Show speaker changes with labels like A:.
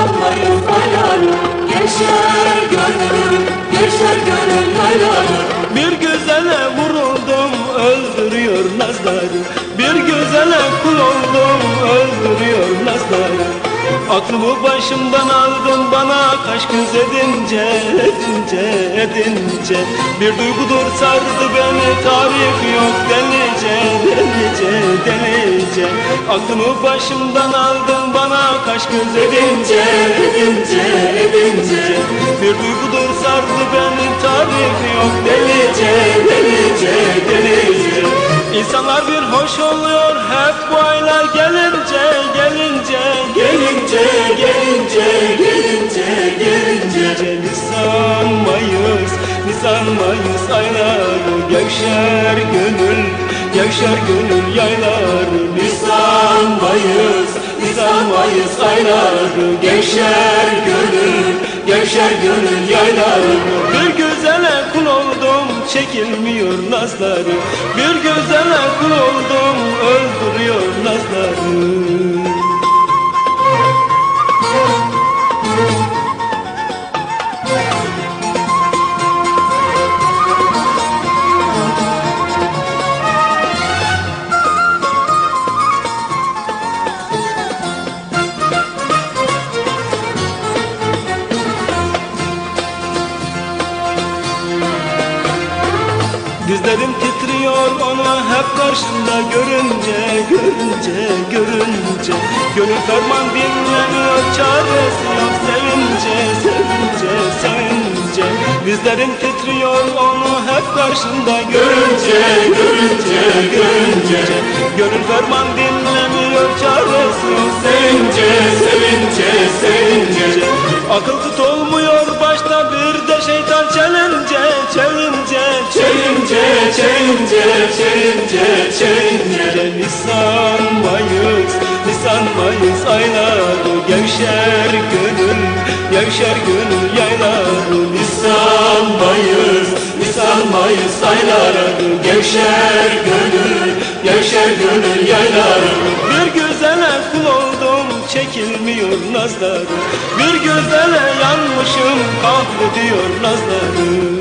A: Nisan Mayıs ayları Gevşer gönül Gevşer gönül yayları
B: Bir güzele vuruldum öldürüyor nazları Bir güzele kul oldum öldürüyor nazları Aklımı başımdan aldın bana kaş göz edince edince edince. Bir duygudur sardı beni tarif Aklımı başımdan aldın bana kaş göz edince edince edince. Bir duygudur sardı beni tarif yok. Delice delice delice. İnsanlar bir hoş oluyor hep bu aylar gelince gelince gelince gelince gelince gelince. Nisan Mayıs Nisan Mayıs ayları gevşer gönül gevşer gönül yayları. Nisan Mayıs Nisan Mayıs ayları gevşer gönül gevşer gönül yayları. Bir güzele kul oldum çekilmiyor nazları. Bir güzele kul oldum Dizlerim titriyor onu hep karşımda görünce Görünce, görünce. Gönül ferman dinlemiyor çaresi yok Sevince, sevince, sevince. Dizlerim titriyor onu hep karşımda görünce Görünce, görünce. Gönül ferman dinlemiyor çelince, çelince Nisan Mayıs, Nisan Mayıs ayları Gevşer gönül, gevşer gönül yayları. Nisan Mayıs, Nisan Mayıs ayları Gevşer gönül, gevşer gönül yayları. Bir güzele kul oldum çekilmiyor nazları. Bir güzele yanmışım kahrediyor nazları